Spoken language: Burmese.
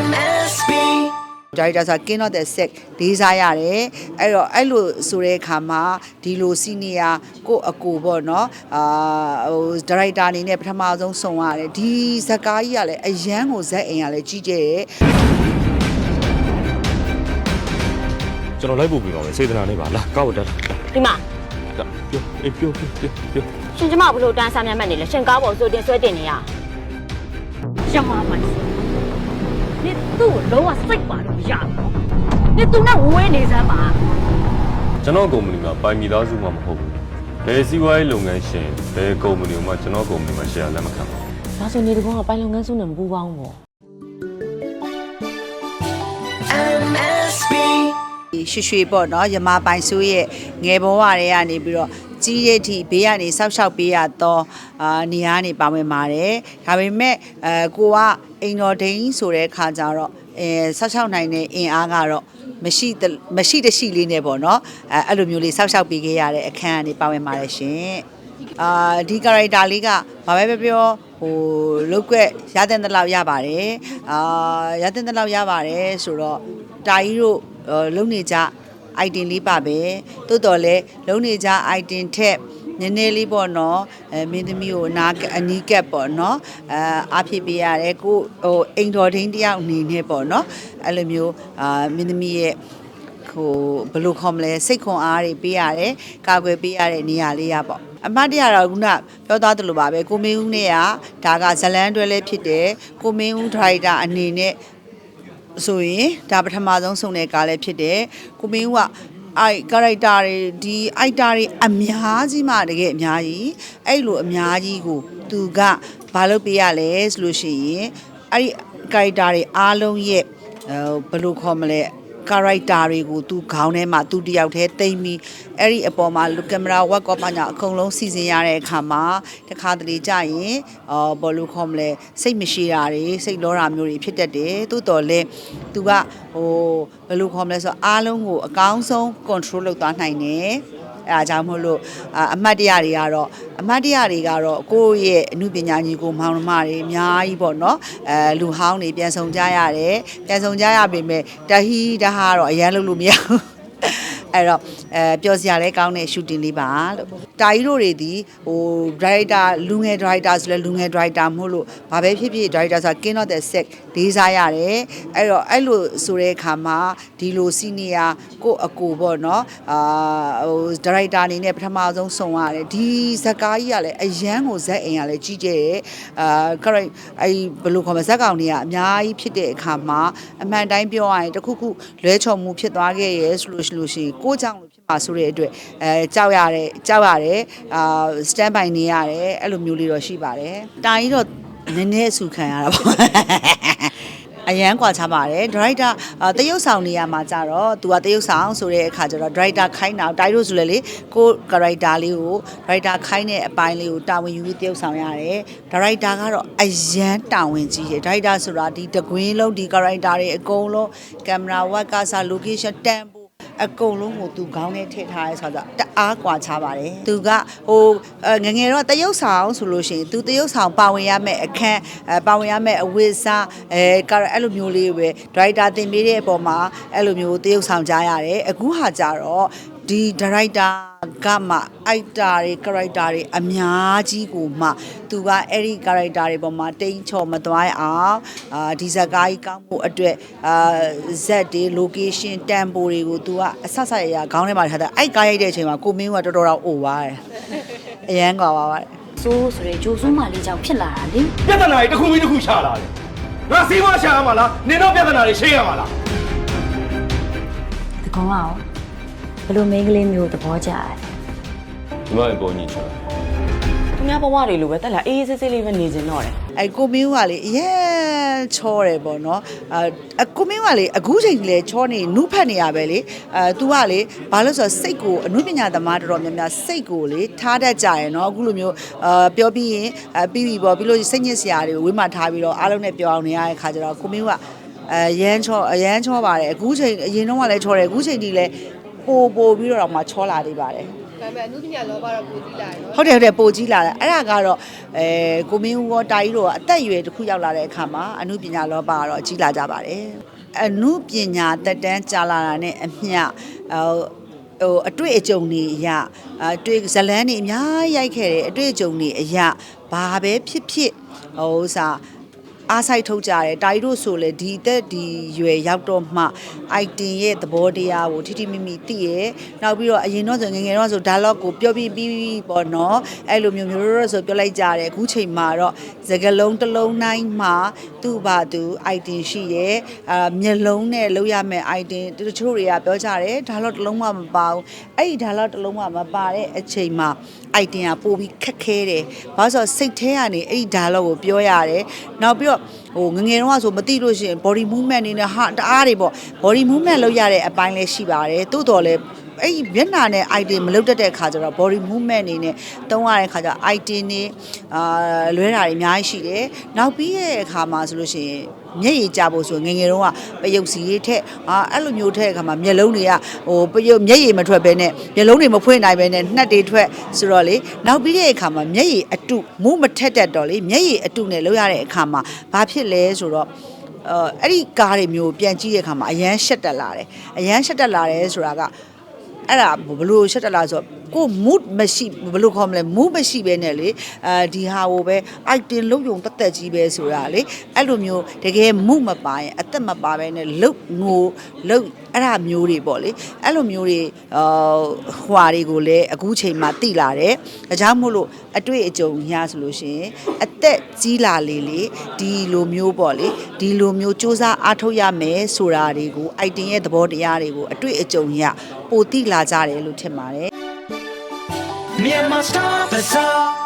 MSB ဒါရိုက်တာဆို King of the Sick လေးစားရတယ်အဲ့တော့အဲ့လိုဆိုတဲ့အခါမှာဒီလိုစီနီယာကိုအကူပေါ့နော်အာဟိုဒါရိုက်တာအနေနဲ့ပထမဆုံးဆုံရတယ်ဒီဇက်ကားကြီးကလည်းအရန်ကိုဇက်အိမ်ကလည်းကြီးကျယ်တယ်ကျွန်တော်လိုက်ပို့ပေးပါမယ်စေတနာနဲ့ပါလာကောက်တက်လာဒီမှာပြောအေးပြောပြောပြောပြောရှင်ကျမဘလို့တန်းဆမ်းမြတ်မှတ်နေလဲရှင်ကားပေါ်ဆိုတင်ဆွဲတင်နေရရှမ မိုင်း你သူ့ကိုလုံးဝစိတ်ပါလို့မရဘူး။你သူနဲ့ဝဲနေစမ်းပါကျွန်တော်ကုမ္ပဏီမှာပိုင်မိသားစုမှမဟုတ်ဘူးဘယ်စီးပွားရေးလုပ်ငန်းရှင်ဘယ်ကုမ္ပဏီမှကျွန်တော်ကုမ္ပဏီမှာ share လက်မခံပါဘူး။ဒါဆိုနေတကောကပိုင်လုပ်ငန်းစုနဲ့မပူပေါင်းဘူး MSB ရွှေရွှေပေါ့နော်ယမပိုင်ဆိုးရဲ့ငယ်ဘဝတွေကနေပြီးတော့ ကြီးရဲ့ထိဘေးကနေဆောက်ရှောက်ပေးရတော့အာနေရာကနေပါဝင်ပါတယ်ဒါပေမဲ့အဲကိုကအိမ်တော်ဒိန်းဆိုတဲ့ခါကျတော့အဲဆောက်ရှောက်နိုင်တဲ့အင်အားကတော့မရှိတမရှိတရှိလေးနဲ့ပေါ့နော်အဲအဲ့လိုမျိုးလေးဆောက်ရှောက်ပေးခဲ့ရတဲ့အခန်းကနေပါဝင်ပါတယ်ရှင်အာဒီ character လေးကဘာပဲပြောပြောဟိုလုတ်ကွက်ရတဲ့တလောက်ရပါတယ်အာရတဲ့တလောက်ရပါတယ်ဆိုတော့တာကြီးတို့အာလုံနေကြ item လေးပါပဲတိုးတော်လဲလုံနေကြ item ထက်နည်းနည်းလေးပေါ့နော်အဲမင်းသမီးကိုအနာအနီးကပ်ပေါ့နော်အဲအားဖြစ်ပေးရတယ်ကိုဟိုအိမ်တော်ဒိန်းတယောက်အနေနဲ့ပေါ့နော်အဲ့လိုမျိုးအာမင်းသမီးရဲ့ဟိုဘယ်လိုခေါ်မလဲစိတ်ခွန်အားတွေပေးရတယ်ကာကွယ်ပေးရတဲ့နေရာလေးရပေါ့အမတ်တရတော့ခုနပြောသားသလိုပါပဲကိုမင်းဦးနဲ့ကဒါကဇလန်းတွဲလေးဖြစ်တယ်ကိုမင်းဦးဒရိုက်တာအနေနဲ့ ဆိုရင်ဒါပထမဆုံးစုံတဲ့ကားလည်းဖြစ်တယ်ကိုမင်းဦးကအိုက်ကာရိုက်တာတွေဒီအိုက်တာတွေအများကြီးမှတကယ်အများကြီးအဲ့လိုအများကြီးကိုသူကဘာလုပ်ပေးရလဲဆိုလို့ရှိရင်အဲ့ဒီကာရိုက်တာတွေအားလုံးရဲ့ဟိုဘယ်လိုခေါ်မလဲ ကာရိုက်တာတွေကိုသူခေါင်းထဲမှာသူတယောက်တည်းတိမ့်ပြီးအဲ့ဒီအပေါ်မှာလူကင်မရာဝက်ကောပညာအကုန်လုံးစီစဉ်ရတဲ့အခါမှာတခါတလေကြာရင်အော်ဘယ်လိုခေါ်မလဲစိတ်မရှိတာတွေစိတ်လောတာမျိုးတွေဖြစ်တတ်တယ်တိုးတော်လဲသူကဟိုဘယ်လိုခေါ်မလဲဆိုတော့အားလုံးကိုအကောင်းဆုံး control လုပ်သွားနိုင်တယ် အဲအားကြောင့်မို့လို့အာအမှတ်တရတွေကတော့အမှတ်တရတွေကတော့ကိုယ့်ရဲ့အမှုပညာညီကိုမောင်နှမတွေအများကြီးပေါ့နော်အဲလူဟောင်းတွေပြန်ဆောင်ကြရတယ်ပြန်ဆောင်ကြရပေမဲ့တဟီတဟာတော့အရန်လုပ်လို့မရဘူးအဲ့တော့ အဲပျော်စရာလည်းကောင်းတဲ့ shooting လေးပါလို့တာကြီးတို့တွေဒီဟို director လူငယ် director ဆိုလဲလူငယ် director မဟုတ်လို့ဘာပဲဖြစ်ဖြစ် director ဆိုတာ King of the Sick လေးစားရတယ်အဲ့တော့အဲ့လိုဆိုတဲ့အခါမှာဒီလို senior ကိုအကူပေါ့နော်အာဟို director အနေနဲ့ပထမဆုံးဆုံရတယ်ဒီဇက်ကားကြီးကလည်းအရန်ကိုဇက်အိမ်ကလည်းကြီးကျယ်တယ်အာ correct အဲ့ဘယ်လိုခေါ်မလဲဇက်ကောင်တွေကအများကြီးဖြစ်တဲ့အခါမှာအမှန်တိုင်းပြောရရင်တစ်ခုခုလွဲချော်မှုဖြစ်သွားခဲ့ရဲဆိုလို့ရှိလို့ရှိရင်ကိုယ့်ကြောင့်လို့ ဖြစ်မှာဆိုတဲ့အတွက်အဲကြောက်ရတယ်ကြောက်ရတယ်အာ stand by နေရတယ်အဲ့လိုမျိုးလေးတော့ရှိပါတယ်တာကြီးတော့နည်းနည်းအဆူခံရတာပေါ့ အရန်กว่าချပါတယ်ဒရိုက်တာတရုတ်ဆောင်နေရမှာကြတော့သူကတရုတ်ဆောင်ဆိုတဲ့အခါကျတော့ဒရိုက်တာခိုင်းတာတိုက်လို့ဆိုလေလေကိုကရိုက်တာလေးကိုဒရိုက်တာခိုင်းတဲ့အပိုင်းလေးကိုတာဝန်ယူပြီးတရုတ်ဆောင်ရတယ်ဒရိုက်တာကတော့အရန်တာဝန်ကြီးတယ်ဒရိုက်တာဆိုတာဒီတကွင်းလုံးဒီကရိုက်တာတွေအကုန်လုံးကင်မရာဝက်ကစား location တန်ဖို့ အကုန်လုံးကိုသူခေါင်းထဲထည့်ထားရဲဆိုတော့တအားကွာခြားပါတယ်သူကဟိုငငယ်တော့တရုတ်ဆောင်ဆိုလို့ရှိရင်သူတရုတ်ဆောင်ပါဝင်ရမယ့်အခန်းပါဝင်ရမယ့်အဝိစာအဲကာရအဲ့လိုမျိုးလေးပဲဒရိုက်တာတင်ပေးတဲ့အပေါ်မှာအဲ့လိုမျိုးတရုတ်ဆောင်ကြားရတယ်အခုဟာကြတော့ ဒီဒါရိုက်တာကမှအိုက်တာတွေကာရိုက်တာတွေအများကြီးကိုမှသူကအဲ့ဒီကာရိုက်တာတွေပေါ်မှာတိန်းချော်မသွားအောင်အာဒီဇက်ကားကြီးကောင်းဖို့အတွက်အာဇက်တွေ location တန်ပိုတွေကိုသူကအဆက်ဆက်ရရခေါင်းထဲမှာထားတာအဲ့ကားရိုက်တဲ့အချိန်မှာကိုမင်းကတော်တော်တော့အိုသွားတယ်အရန်ကွာပါပါတယ်။ဆိုးဆိုရဲဂျိုးစိုးမလေးကြောင့်ဖြစ်လာတာလေပြဿနာတွေတစ်ခုပြီးတစ်ခုရှာလာတယ်ငါစီးပွားရှာရမှာလားနင်တို့ပြဿနာတွေရှင်းရမှာလား။ဒီကောင်ကရောဘယ် လိုမိန်းကလေးမျိုးသဘောကျတယ်ဒီမှာပေါ်ညီချာသူများဘဝတွေလိုပဲတက်လာအေးအေးဆေးဆေးလေးပဲနေကြတော့တယ်အဲ့ကိုမင်းကလေအရင်ချောတယ်ပေါ့နော်အဲကိုမင်းကလေအခုချိန်ကြီးလေချောနေနုဖတ်နေရပဲလေအဲ तू ကလေဘာလို့ဆိုတော့စိတ်ကိုအနုပညာသမားတော်တော်များများစိတ်ကိုလေထားတတ်ကြရယ်နော်အခုလိုမျိုးအာပြောပြီးရင်အပြီးပြီပေါ့ပြီးလို့စိတ်ညစ်စရာတွေကိုဝေးမှထားပြီးတော့အားလုံးနဲ့ပြောအောင်နေရတဲ့ခါကျတော့ကိုမင်းကအဲရမ်းချောအရမ်းချောပါတယ်အခုချိန်အရင်တော့ကလည်းချောတယ်အခုချိန်ကြီးလည်း ပို့ပို့ပြီးတော့တော့မှချောလာနေပါတယ်ဒါပေမဲ့အမှုပညာလောဘတော့ပူကြည့်လာတယ်နော်ဟုတ်တယ်ဟုတ်တယ်ပိုကြီးလာတယ်အဲ့ဒါကတော့အဲကိုမင်းဦးရောတာကြီးတို့ကအသက်အရွယ်တစ်ခုရောက်လာတဲ့အခါမှာအမှုပညာလောဘကတော့ကြီးလာကြပါတယ်အမှုပညာတက်တန်းကြာလာတာနဲ့အမျှဟိုဟိုအတွေ့အကြုံတွေအရာအတွေ့ဇလန်းတွေအများကြီးရိုက်ခဲ့တယ်အတွေ့အကြုံတွေအရာဘာပဲဖြစ်ဖြစ်ဟိုစား အားဆိုင်ထုတ်ကြတယ်တာရီတို့ဆိုလေဒီအသက်ဒီရွယ်ရောက်တော့မှ item ရဲ့သဘောတရားကိုထိထိမိမိသိရဲနောက်ပြီးတော့အရင်တော့ဆိုငယ်ငယ်တော့ဆို dialogue ကိုပြောပြီးပြီးပေါ့နော်အဲ့လိုမျိုးမျိုးတော့ဆိုပြောလိုက်ကြတယ်အခုချိန်မှာတော့စကလုံးတစ်လုံးတိုင်းမှာသူ့ဘာသူ item ရှိတယ်အာမျက်လုံးနဲ့လောက်ရမယ့် item တချို့တွေကပြောကြတယ် dialogue တစ်လုံးမှမပါဘူးအဲ့ဒီ dialogue တစ်လုံးမှမပါတဲ့အချိန်မှာ item ကပို့ပြီးခက်ခဲတယ်ဘာလို့ဆိုတော့စိတ်ထဲကနေအဲ့ဒီ dialogue ကိုပြောရတယ်နောက်ပြီးတော့ဟိုငငယ်တော့ဆိုမသိလို့ရှိရင် body movement အနေနဲ့ဟာတအားတွေပေါ့ body movement လုပ်ရတဲ့အပိုင်းလည်းရှိပါတယ်တိုးတော်လည်း အဲ့ဒီမျက်နှာနဲ့ item မလုပ်တတ်တဲ့ခါကျတော့ body movement အနေနဲ့တုံးရတဲ့ခါကျ item တွေအာလွဲတာတွေအများကြီးရှိတယ်နောက်ပြီးရဲ့အခါမှာဆိုလို့ရှိရင်မျက်ရည်ကျဖို့ဆိုငယ်ငယ်တုန်းကပယုတ်စီတွေထက်အာအဲ့လိုမျိုးထက်အခါမှာမျက်လုံးတွေကဟိုပယုတ်မျက်ရည်မထွက်ဘဲနဲ့မျက်လုံးတွေမဖွင့်နိုင်ဘဲနဲ့နှက်တွေထွက်ဆိုတော့လေနောက်ပြီးတဲ့အခါမှာမျက်ရည်အတုမူးမထက်တတ်တော့လေမျက်ရည်အတုနဲ့လောက်ရတဲ့အခါမှာဘာဖြစ်လဲဆိုတော့အဲအဲ့ဒီကားတွေမျိုးပြန်ကြည့်တဲ့အခါမှာအရန်ရှက်တက်လာတယ်အရန်ရှက်တက်လာတယ်ဆိုတာက အဲ့ဒါဘယ်လို့ရှက်တက်လာဆိုတော့ကို mood မရှိဘယ်လို့ခေါ်မလဲ mood မရှိဘဲနဲ့လေအဲဒီဟာကိုပဲ item လုံးယုံတက်တက်ကြီးပဲဆိုတာလေအဲ့လိုမျိုးတကယ် mood မပါရင်အသက်မပါဘဲနဲ့လုတ်ငိုလုတ်အဲ့ဒါမျိုးတွေပေါ့လေအဲ့လိုမျိုးတွေအာဟွာတွေကိုလည်းအခုချိန်မှာတိလာတယ်ဒါကြောင့်မို့လို့အတွေ့အကြုံညာဆိုလို့ရှိရင်အသက်ကြီးလာလေလေဒီလိုမျိုးပေါ့လေဒီလိုမျိုးစူးစမ်းအားထုတ်ရမယ်ဆိုတာတွေကို item ရဲ့သဘောတရားတွေကိုအတွေ့အကြုံညာ ပိုတိလာကြတယ်လို့ထင်ပါတယ် Myanmar Star Bazaar